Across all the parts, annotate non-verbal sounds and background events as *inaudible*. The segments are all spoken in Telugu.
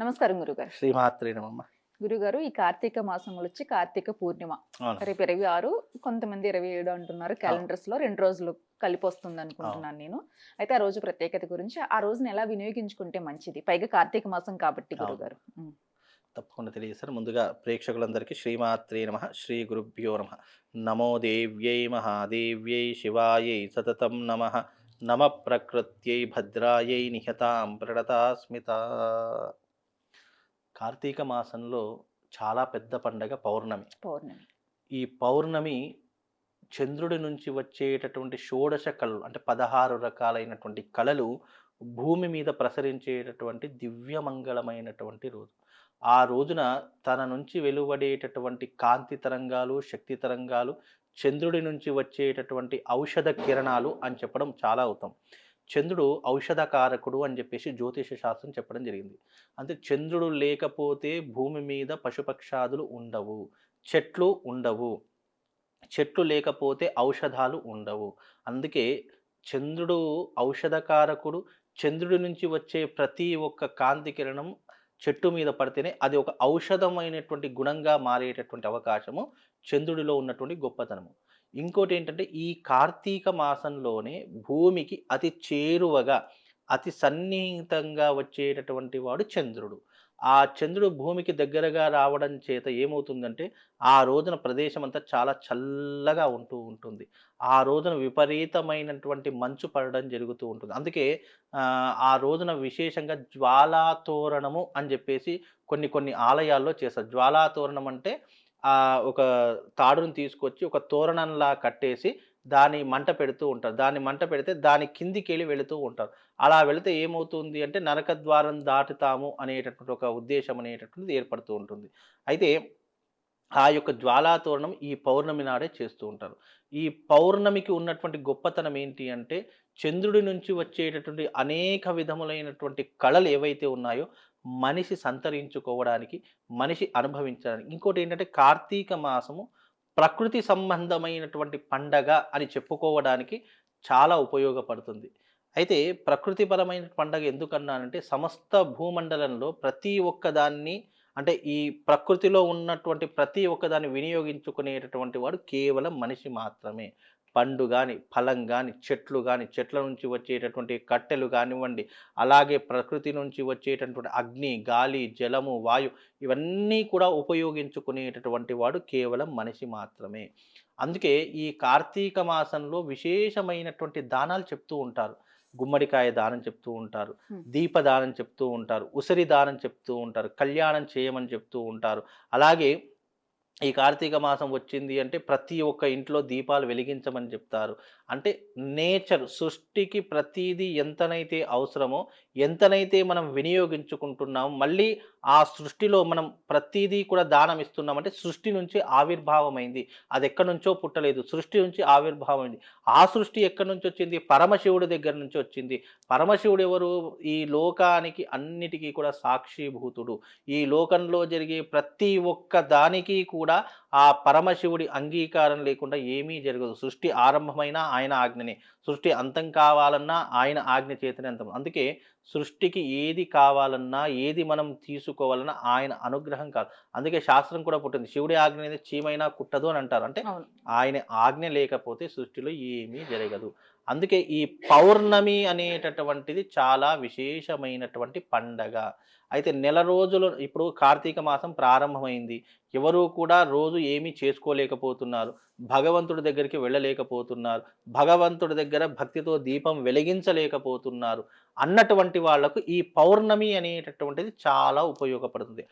నమస్కారం గురుగారు. శ్రీమాత్రి నమమ్మ గురుగారు ఈ కార్తీక మాసంలో వచ్చి కార్తీక పూర్ణిమ. రేపు ఇరవై ఆరు కొంతమంది ఇరవై ఏడు అంటున్నారు క్యాలెండర్స్లో రెండు రోజులు కలిపి వస్తుంది అనుకుంటున్నాను నేను. అయితే ఆ రోజు ప్రత్యేకత గురించి ఆ రోజుని ఎలా వినియోగించుకుంటే మంచిది? పైగా కార్తీక మాసం కాబట్టి. గురుగారు. తప్పకుండా తెలియజేస్తారు ముందుగా ప్రేక్షకులందరికీ శ్రీమాత్రే నమ శ్రీ గురుభ్యో నమ. నమో దేవ్యై మహాదేవ్యై శివాయై సతతం నమ. నమ ప్రకృత్యై భద్రాయై నిహతాం ప్రణతాస్మిత. కార్తీక మాసంలో చాలా పెద్ద పండగ పౌర్ణమి. పౌర్ణమి. ఈ పౌర్ణమి చంద్రుడి నుంచి వచ్చేటటువంటి షోడశ కళలు అంటే పదహారు రకాలైనటువంటి కళలు భూమి మీద ప్రసరించేటటువంటి దివ్యమంగళమైనటువంటి రోజు. ఆ రోజున తన నుంచి వెలువడేటటువంటి కాంతి తరంగాలు శక్తి తరంగాలు చంద్రుడి నుంచి వచ్చేటటువంటి ఔషధ కిరణాలు అని చెప్పడం చాలా అవుతాం చంద్రుడు ఔషధకారకుడు అని చెప్పేసి జ్యోతిష శాస్త్రం చెప్పడం జరిగింది. అంటే చంద్రుడు లేకపోతే భూమి మీద పశుపక్షాదులు ఉండవు చెట్లు ఉండవు చెట్లు లేకపోతే ఔషధాలు ఉండవు. అందుకే చంద్రుడు ఔషధకారకుడు చంద్రుడి నుంచి వచ్చే ప్రతి ఒక్క కాంతి కిరణం చెట్టు మీద పడితేనే అది ఒక ఔషధమైనటువంటి గుణంగా మారేటటువంటి అవకాశము చంద్రుడిలో ఉన్నటువంటి గొప్పతనము. ఇంకోటి ఏంటంటే ఈ కార్తీక మాసంలోనే భూమికి అతి చేరువగా అతి సన్నిహితంగా వచ్చేటటువంటి వాడు చంద్రుడు. ఆ చంద్రుడు భూమికి దగ్గరగా రావడం చేత ఏమవుతుందంటే ఆ రోజున ప్రదేశం అంతా చాలా చల్లగా ఉంటూ ఉంటుంది. ఆ రోజున విపరీతమైనటువంటి మంచు పడడం జరుగుతూ ఉంటుంది. అందుకే ఆ, రోజున విశేషంగా జ్వాలాతోరణము అని చెప్పేసి కొన్ని కొన్ని ఆలయాల్లో చేస్తారు. జ్వాలాతోరణం అంటే ఆ ఒక తాడును తీసుకొచ్చి ఒక తోరణంలా కట్టేసి దాని మంట పెడుతూ ఉంటారు. దాన్ని మంట పెడితే దాని కిందికి వెళ్ళి వెళుతూ ఉంటారు. అలా వెళితే ఏమవుతుంది అంటే నరక ద్వారం దాటుతాము అనేటటువంటి ఒక ఉద్దేశం అనేటటువంటిది ఏర్పడుతూ ఉంటుంది. అయితే ఆ యొక్క జ్వాలాతోరణం ఈ పౌర్ణమి నాడే చేస్తూ ఉంటారు. ఈ పౌర్ణమికి ఉన్నటువంటి గొప్పతనం ఏంటి అంటే చంద్రుడి నుంచి వచ్చేటటువంటి అనేక విధములైనటువంటి కళలు ఏవైతే ఉన్నాయో మనిషి సంతరించుకోవడానికి మనిషి అనుభవించడానికి. ఇంకోటి ఏంటంటే కార్తీక మాసము ప్రకృతి సంబంధమైనటువంటి పండగ అని చెప్పుకోవడానికి చాలా ఉపయోగపడుతుంది. అయితే ప్రకృతిపరమైన పండగ ఎందుకన్నానంటే సమస్త భూమండలంలో ప్రతి ఒక్కదాన్ని అంటే ఈ ప్రకృతిలో ఉన్నటువంటి ప్రతి ఒక్కదాన్ని వినియోగించుకునేటటువంటి వాడు కేవలం మనిషి మాత్రమే. పండు కానీ ఫలం కానీ చెట్లు కానీ చెట్ల నుంచి వచ్చేటటువంటి కట్టెలు కానివ్వండి అలాగే ప్రకృతి నుంచి వచ్చేటటువంటి అగ్ని గాలి జలము వాయు ఇవన్నీ కూడా ఉపయోగించుకునేటటువంటి వాడు కేవలం మనిషి మాత్రమే. అందుకే ఈ కార్తీక మాసంలో విశేషమైనటువంటి దానాలు చెప్తూ ఉంటారు. గుమ్మడికాయ దానం చెప్తూ ఉంటారు. దీపదానం చెప్తూ ఉంటారు. ఉసిరి దానం చెప్తూ ఉంటారు. కళ్యాణం చేయమని చెప్తూ ఉంటారు. అలాగే ఈ కార్తీక మాసం వచ్చింది అంటే ప్రతి ఒక్క ఇంట్లో దీపాలు వెలిగించమని చెప్తారు. అంటే నేచర్ సృష్టికి ప్రతిదీ ఎంతనైతే అవసరమో ఎంతనైతే మనం వినియోగించుకుంటున్నాం మళ్ళీ ఆ సృష్టిలో మనం ప్రతిదీ కూడా దానం ఇస్తున్నామంటే సృష్టి నుంచి ఆవిర్భావమైంది. అది ఎక్కడి నుంచో పుట్టలేదు. సృష్టి నుంచి ఆవిర్భావమైంది. ఆ సృష్టి ఎక్కడి నుంచి వచ్చింది పరమశివుడి దగ్గర నుంచి వచ్చింది పరమశివుడు ఎవరు ఈ లోకానికి అన్నిటికీ కూడా సాక్షిభూతుడు. ఈ లోకంలో జరిగే ప్రతి ఒక్క దానికి కూడా ఆ పరమశివుడి అంగీకారం లేకుండా ఏమీ జరగదు. సృష్టి ఆరంభమైన ఆయన ఆజ్ఞనే. సృష్టి అంతం కావాలన్నా ఆయన ఆజ్ఞ చేతనే అంతం. అందుకే సృష్టికి ఏది కావాలన్నా ఏది మనం తీసుకోవాలన్నా ఆయన అనుగ్రహం కాదు అందుకే శాస్త్రం కూడా పుట్టింది. శివుడి ఆజ్ఞ అనేది చీమైనా కుట్టదు అని అంటారు. అంటే ఆయన ఆజ్ఞ లేకపోతే సృష్టిలో ఏమీ జరగదు. అందుకే ఈ పౌర్ణమి అనేటటువంటిది చాలా విశేషమైనటువంటి పండగ. అయితే నెల రోజులు ఇప్పుడు కార్తీక మాసం ప్రారంభమైంది. ఎవరూ కూడా రోజు ఏమీ చేసుకోలేకపోతున్నారు. భగవంతుడి దగ్గరికి వెళ్ళలేకపోతున్నారు. భగవంతుడి దగ్గర భక్తితో దీపం వెలిగించలేకపోతున్నారు. అన్నటువంటి వాళ్ళకు ఈ పౌర్ణమి అనేటటువంటిది చాలా ఉపయోగపడుతుంది.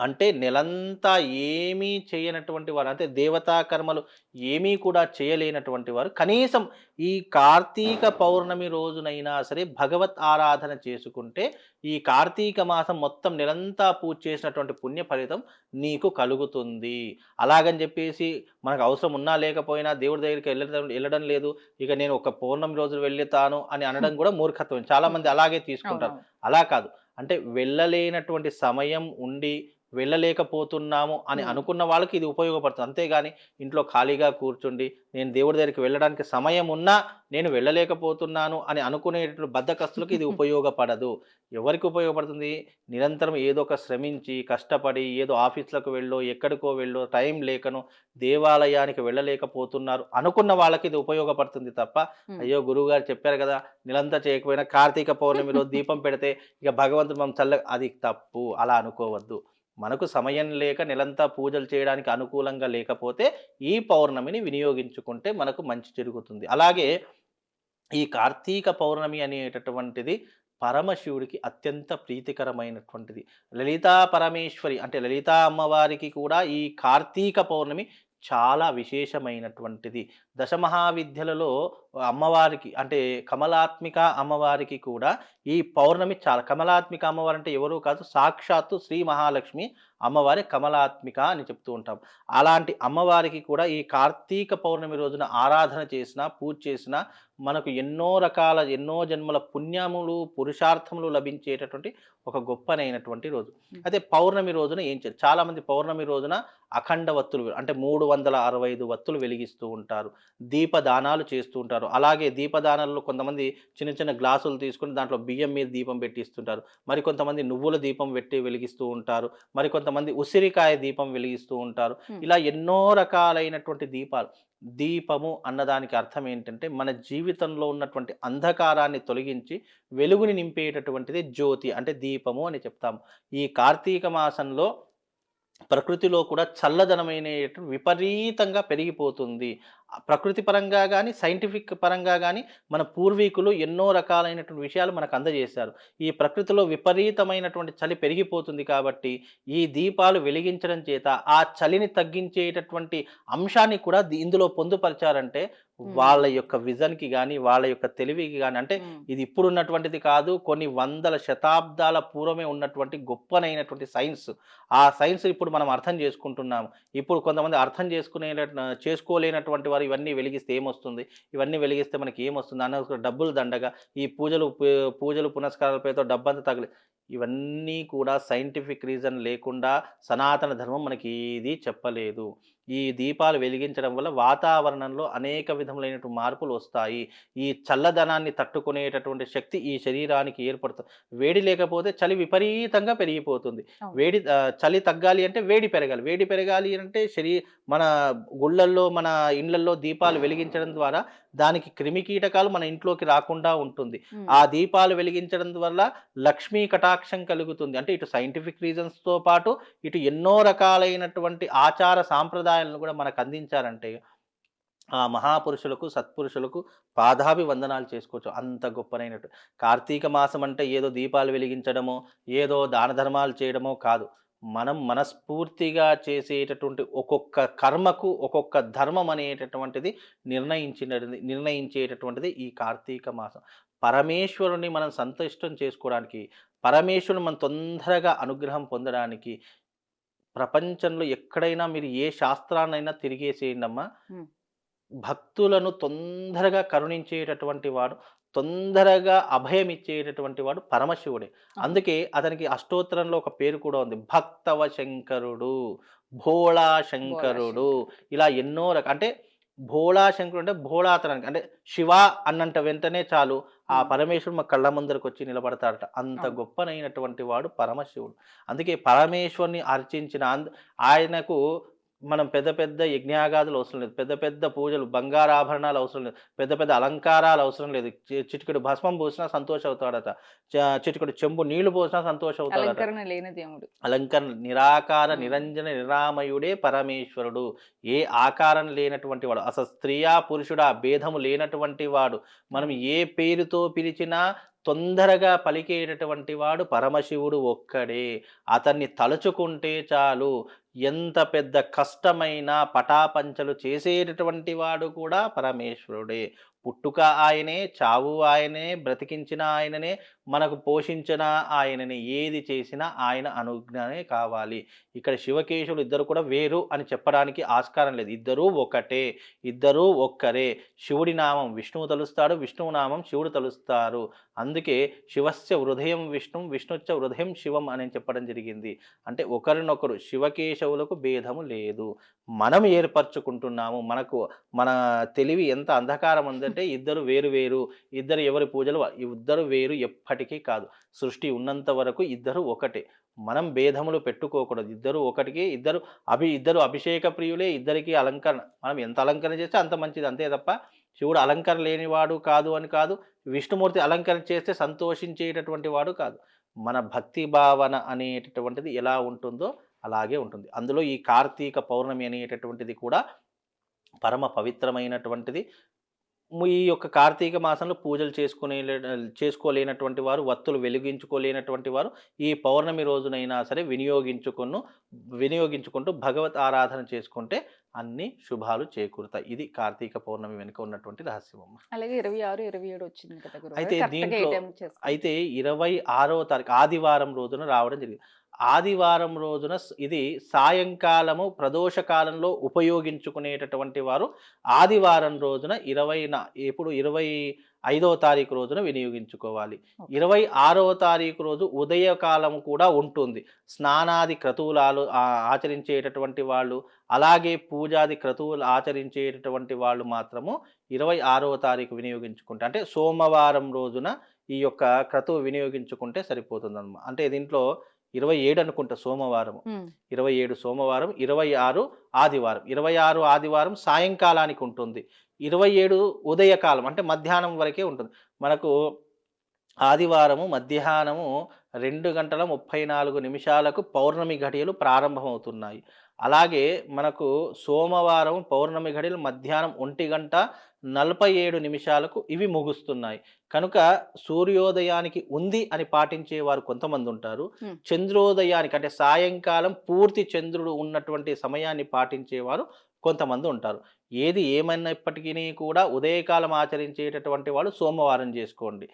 అంటే నెలంతా ఏమీ చేయనటువంటి వారు అంటే దేవతా కర్మలు ఏమీ కూడా చేయలేనటువంటి వారు కనీసం ఈ కార్తీక పౌర్ణమి రోజునైనా సరే భగవత్ ఆరాధన చేసుకుంటే ఈ కార్తీక మాసం మొత్తం నెలంతా పూజ చేసినటువంటి పుణ్య ఫలితం నీకు కలుగుతుంది. అలాగని చెప్పేసి మనకు అవసరం ఉన్నా లేకపోయినా దేవుడి దగ్గరికి వెళ్ళడం వెళ్ళడం లేదు. ఇక నేను ఒక పౌర్ణమి రోజు వెళ్తాను అని అనడం కూడా మూర్ఖత్వం. చాలా మంది అలాగే తీసుకుంటారు. అలా కాదు. అంటే వెళ్ళలేనటువంటి సమయం ఉండి వెళ్ళలేకపోతున్నాము అని. అనుకున్న వాళ్ళకి ఇది ఉపయోగపడుతుంది. అంతేగాని ఇంట్లో ఖాళీగా కూర్చుండి నేను దేవుడి దగ్గరికి వెళ్ళడానికి సమయం ఉన్నా నేను వెళ్ళలేకపోతున్నాను అని అనుకునేటువంటి బద్దకస్తులకు ఇది *laughs* ఉపయోగపడదు. ఎవరికి ఉపయోగపడుతుంది? నిరంతరం ఏదో ఒక శ్రమించి కష్టపడి ఏదో ఆఫీస్లకు వెళ్ళో ఎక్కడికో వెళ్ళో టైం లేకను దేవాలయానికి వెళ్ళలేకపోతున్నారు అనుకున్న వాళ్ళకి ఇది ఉపయోగపడుతుంది తప్ప. అయ్యో గురువు గారు చెప్పారు కదా నిలంతా చేయకపోయినా కార్తీక పౌర్ణమిలో *laughs* దీపం పెడితే ఇక భగవంతుడు మనం చల్ల అది తప్పు. అలా అనుకోవద్దు. మనకు సమయం లేక నెలంతా పూజలు చేయడానికి అనుకూలంగా లేకపోతే ఈ పౌర్ణమిని వినియోగించుకుంటే మనకు మంచి జరుగుతుంది. అలాగే ఈ కార్తీక పౌర్ణమి అనేటటువంటిది పరమశివుడికి అత్యంత ప్రీతికరమైనటువంటిది. లలితా పరమేశ్వరి అంటే లలితా అమ్మవారికి కూడా ఈ కార్తీక పౌర్ణమి చాలా విశేషమైనటువంటిది. దశమహావిద్యలలో అమ్మవారికి అంటే కమలాత్మిక అమ్మవారికి కూడా ఈ పౌర్ణమి చాలా కమలాత్మిక అమ్మవారు అంటే ఎవరు కాదు సాక్షాత్తు శ్రీ మహాలక్ష్మి అమ్మవారి కమలాత్మిక అని చెప్తూ ఉంటాం. అలాంటి అమ్మవారికి కూడా ఈ కార్తీక పౌర్ణమి రోజున ఆరాధన చేసిన పూజ చేసిన మనకు ఎన్నో రకాల ఎన్నో జన్మల పుణ్యములు పురుషార్థములు లభించేటటువంటి ఒక గొప్పనైనటువంటి రోజు. అయితే పౌర్ణమి రోజున ఏం చేయాలి? చాలా మంది పౌర్ణమి రోజున అఖండ వత్తులు అంటే మూడు వందల అరవై ఐదు వత్తులు వెలిగిస్తూ ఉంటారు. దీపదానాలు చేస్తూ ఉంటారు. అలాగే దీపదానాల్లో కొంతమంది చిన్న చిన్న గ్లాసులు తీసుకుని దాంట్లో బియ్యం మీద దీపం పెట్టిస్తుంటారు. మరి కొంతమంది నువ్వుల దీపం పెట్టి వెలిగిస్తూ ఉంటారు. మరి కొంతమంది ఉసిరికాయ దీపం వెలిగిస్తూ ఉంటారు. ఇలా ఎన్నో రకాలైనటువంటి దీపాలు. దీపము అన్నదానికి అర్థం ఏంటంటే మన జీవితంలో ఉన్నటువంటి అంధకారాన్ని తొలగించి వెలుగుని నింపేటటువంటిది జ్యోతి అంటే దీపము అని చెప్తాము. ఈ కార్తీక మాసంలో ప్రకృతిలో కూడా చల్లదనమైన విపరీతంగా పెరిగిపోతుంది. ప్రకృతి పరంగా కానీ సైంటిఫిక్ పరంగా కానీ మన పూర్వీకులు ఎన్నో రకాలైనటువంటి విషయాలు మనకు అందజేశారు. ఈ ప్రకృతిలో విపరీతమైనటువంటి చలి పెరిగిపోతుంది కాబట్టి ఈ దీపాలు వెలిగించడం చేత ఆ చలిని తగ్గించేటటువంటి అంశాన్ని కూడా దీ- ఇందులో పొందుపరిచారంటే వాళ్ళ యొక్క విజన్కి కానీ వాళ్ళ యొక్క తెలివికి కానీ అంటే. ఇది ఇప్పుడు ఉన్నటువంటిది కాదు కొన్ని వందల శతాబ్దాల పూర్వమే ఉన్నటువంటి గొప్పనైనటువంటి సైన్స్. ఆ సైన్స్ ఇప్పుడు మనం అర్థం చేసుకుంటున్నాము. ఇప్పుడు కొంతమంది అర్థం చేసుకునే చేసుకోలేనటువంటి వారు ఇవన్నీ వెలిగిస్తే ఏమొస్తుంది? ఇవన్నీ వెలిగిస్తే మనకి ఏమొస్తుంది? అన్న డబ్బులు దండగా ఈ పూజలు పూజలు పునస్కారాల పేరుతో డబ్బంతా తగిలి ఇవన్నీ కూడా సైంటిఫిక్ రీజన్ లేకుండా సనాతన ధర్మం మనకి ఇది చెప్పలేదు. ఈ దీపాలు వెలిగించడం వల్ల వాతావరణంలో అనేక విధములైనటువంటి మార్పులు వస్తాయి. ఈ చల్లదనాన్ని తట్టుకునేటటువంటి శక్తి ఈ శరీరానికి ఏర్పడుతుంది వేడి లేకపోతే చలి విపరీతంగా పెరిగిపోతుంది. వేడి చలి తగ్గాలి అంటే వేడి పెరగాలి. వేడి పెరగాలి అంటే శరీ మన గుళ్ళల్లో మన ఇండ్లల్లో దీపాలు వెలిగించడం ద్వారా దానికి క్రిమి కీటకాలు మన ఇంట్లోకి రాకుండా ఉంటుంది. ఆ దీపాలు వెలిగించడం వల్ల లక్ష్మీ కటాక్షం కలుగుతుంది. అంటే ఇటు సైంటిఫిక్ రీజన్స్తో పాటు ఇటు ఎన్నో రకాలైనటువంటి ఆచార సాంప్రదాయాలను కూడా మనకు అందించారంటే ఆ మహాపురుషులకు సత్పురుషులకు పాదాభి వందనాలు చేసుకోవచ్చు. అంత గొప్పనైనట్టు. కార్తీక మాసం అంటే ఏదో దీపాలు వెలిగించడమో ఏదో దాన ధర్మాలు చేయడమో కాదు. మనం మనస్ఫూర్తిగా చేసేటటువంటి ఒక్కొక్క కర్మకు ఒక్కొక్క ధర్మం అనేటటువంటిది నిర్ణయించినది నిర్ణయించేటటువంటిది ఈ కార్తీక మాసం. పరమేశ్వరుని మనం సంతుష్టం చేసుకోవడానికి పరమేశ్వరుని మనం తొందరగా అనుగ్రహం పొందడానికి ప్రపంచంలో ఎక్కడైనా మీరు ఏ శాస్త్రాన్నైనా తిరిగేసేయండి అమ్మా. భక్తులను తొందరగా కరుణించేటటువంటి వాడు తొందరగా అభయం ఇచ్చేటటువంటి వాడు పరమశివుడే. అందుకే అతనికి అష్టోత్తరంలో ఒక పేరు కూడా ఉంది. భక్తవ శంకరుడు భోళా శంకరుడు ఇలా ఎన్నో రక అంటే భోళా శంకరుడు అంటే భోళాతనానికి అంటే శివ అన్నంట వెంటనే చాలు ఆ. పరమేశ్వరుడు మా కళ్ళ ముందరకు వచ్చి నిలబడతాడట అంత. గొప్పనైనటువంటి వాడు పరమశివుడు అందుకే పరమేశ్వరుని అర్చించిన ఆయనకు మనం పెద్ద పెద్ద యజ్ఞాగాదులు అవసరం లేదు. పెద్ద పెద్ద పూజలు బంగారు ఆభరణాలు అవసరం లేదు. పెద్ద పెద్ద అలంకారాలు అవసరం లేదు. చిటికెడు భస్మం పోసినా సంతోష అవుతాడట చిటికెడు చెంబు నీళ్ళు పోసినా సంతోష అవుతాడట అలంకరణ లేని దేవుడు. అలంకరణ నిరాకార. నిరంజన నిరామయుడే పరమేశ్వరుడు. ఏ ఆకారం లేనటువంటి వాడు అసలు స్త్రీయా పురుషుడా భేదము లేనటువంటి వాడు. మనం ఏ పేరుతో పిలిచినా తొందరగా పలికేటటువంటి వాడు పరమశివుడు ఒక్కడే. అతన్ని తలుచుకుంటే చాలు. ఎంత పెద్ద కష్టమైన పటాపంచలు చేసేటటువంటి వాడు కూడా పరమేశ్వరుడే. పుట్టుక ఆయనే చావు ఆయనే బ్రతికించిన ఆయననే మనకు పోషించిన ఆయననే ఏది చేసినా ఆయన అనుజ్ఞనే కావాలి. ఇక్కడ శివకేశవులు ఇద్దరు కూడా వేరు అని చెప్పడానికి ఆస్కారం లేదు. ఇద్దరూ ఒకటే ఇద్దరూ ఒక్కరే. శివుడి నామం విష్ణువు తలుస్తాడు విష్ణువు నామం శివుడు తలుస్తారు. అందుకే శివస్య హృదయం విష్ణు విష్ణుచ్చ హృదయం శివం అని చెప్పడం జరిగింది. అంటే ఒకరినొకరు శివకేశవులకు భేదము లేదు. మనం ఏర్పరచుకుంటున్నాము మనకు మన తెలివి ఎంత అంధకారం ఉందంటే ఇద్దరు వేరు వేరు ఇద్దరు ఎవరి పూజలు ఇద్దరు వేరు ఎప్పటికీ కాదు. సృష్టి ఉన్నంత వరకు ఇద్దరు ఒకటే. మనం భేదములు పెట్టుకోకూడదు. ఇద్దరు ఒకటికి ఇద్దరు అభి ఇద్దరు అభిషేక ప్రియులే ఇద్దరికి అలంకరణ. మనం ఎంత అలంకరణ చేస్తే అంత మంచిది. అంతే తప్ప శివుడు అలంకరణ లేనివాడు కాదు అని కాదు విష్ణుమూర్తి అలంకరణ చేస్తే సంతోషించేటటువంటి వాడు కాదు. మన భక్తి భావన అనేటటువంటిది ఎలా ఉంటుందో అలాగే ఉంటుంది. అందులో ఈ కార్తీక పౌర్ణమి అనేటటువంటిది కూడా పరమ పవిత్రమైనటువంటిది. ఈ యొక్క కార్తీక మాసంలో పూజలు చేసుకునే చేసుకోలేనటువంటి వారు వత్తులు వెలిగించుకోలేనటువంటి వారు ఈ పౌర్ణమి రోజునైనా సరే వినియోగించుకును వినియోగించుకుంటూ భగవత్ ఆరాధన చేసుకుంటే అన్ని శుభాలు చేకూరుతాయి. ఇది కార్తీక పౌర్ణమి వెనుక ఉన్నటువంటి రహస్యం అమ్మ అలాగే ఇరవై ఆరు ఇరవై ఏడు వచ్చింది అయితే దీంట్లో? అయితే ఇరవై ఆరో తారీఖు ఆదివారం రోజున రావడం జరిగింది. ఆదివారం రోజున ఇది సాయంకాలము ప్రదోష కాలంలో ఉపయోగించుకునేటటువంటి వారు ఆదివారం రోజున ఇరవై ఇప్పుడు ఇరవై ఐదవ తారీఖు రోజున వినియోగించుకోవాలి. ఇరవై ఆరవ తారీఖు రోజు ఉదయకాలం కూడా ఉంటుంది. స్నానాది క్రతువులాలు ఆ- ఆచరించేటటువంటి వాళ్ళు అలాగే పూజాది క్రతువులు ఆచరించేటటువంటి వాళ్ళు మాత్రము ఇరవై ఆరవ తారీఖు వినియోగించుకుంటే అంటే సోమవారం రోజున ఈ యొక్క క్రతువు వినియోగించుకుంటే సరిపోతుంది అంటే దీంట్లో ఇరవై ఏడు అనుకుంటా సోమవారం. ఇరవై ఏడు సోమవారం ఇరవై ఆరు ఆదివారం. ఇరవై ఆరు ఆదివారం సాయంకాలానికి ఉంటుంది. ఇరవై ఏడు ఉదయకాలం అంటే మధ్యాహ్నం వరకే ఉంటుంది. మనకు ఆదివారము మధ్యాహ్నము రెండు గంటల ముప్పై నాలుగు నిమిషాలకు పౌర్ణమి ఘడియలు ప్రారంభమవుతున్నాయి. అలాగే మనకు సోమవారం పౌర్ణమి ఘడియలు మధ్యాహ్నం ఒంటి గంట నలభై ఏడు నిమిషాలకు ఇవి ముగుస్తున్నాయి కనుక సూర్యోదయానికి ఉంది అని పాటించే వారు కొంతమంది ఉంటారు. చంద్రోదయానికి అంటే సాయంకాలం పూర్తి చంద్రుడు ఉన్నటువంటి సమయాన్ని పాటించేవారు కొంతమంది ఉంటారు ఏది ఏమైనప్పటికీ కూడా ఉదయకాలం ఆచరించేటటువంటి వాళ్ళు సోమవారం చేసుకోండి.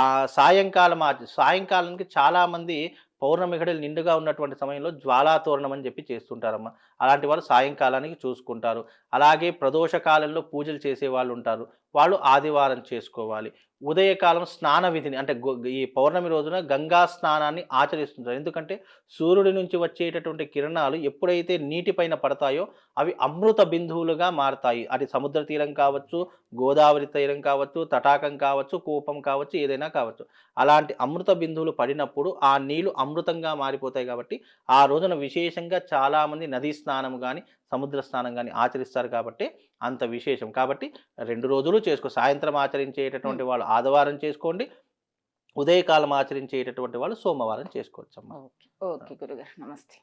ఆ సాయంకాలం ఆచ సాయంకాలానికి చాలా మంది పౌర్ణమి గడియలు నిండుగా ఉన్నటువంటి సమయంలో జ్వాలాతోరణం అని చెప్పి చేస్తుంటారమ్మ. అలాంటి వాళ్ళు సాయంకాలానికి చూసుకుంటారు. అలాగే ప్రదోష కాలంలో పూజలు చేసే వాళ్ళు ఉంటారు. వాళ్ళు ఆదివారం చేసుకోవాలి. ఉదయకాలం స్నాన విధిని అంటే గొ- ఈ పౌర్ణమి రోజున గంగా స్నానాన్ని ఆచరిస్తుంటారు. ఎందుకంటే సూర్యుడి నుంచి వచ్చేటటువంటి కిరణాలు ఎప్పుడైతే నీటిపైన పడతాయో అవి అమృత బిందువులుగా మారతాయి. అది సముద్ర తీరం కావచ్చు గోదావరి తీరం కావచ్చు తటాకం కావచ్చు కూపం కావచ్చు ఏదైనా కావచ్చు. అలాంటి అమృత బిందువులు పడినప్పుడు ఆ నీళ్ళు అమృతంగా మారిపోతాయి కాబట్టి ఆ రోజున విశేషంగా చాలామంది నదీ స్నానం కానీ సముద్ర స్నానం కానీ ఆచరిస్తారు కాబట్టి అంత విశేషం. కాబట్టి రెండు రోజులు చేసుకో సాయంత్రం ఆచరించేటటువంటి వాళ్ళు ఆదివారం చేసుకోండి ఉదయకాలం ఆచరించేటటువంటి వాళ్ళు సోమవారం చేసుకోవచ్చు అమ్మా ఓకే గురుగారు. నమస్తే.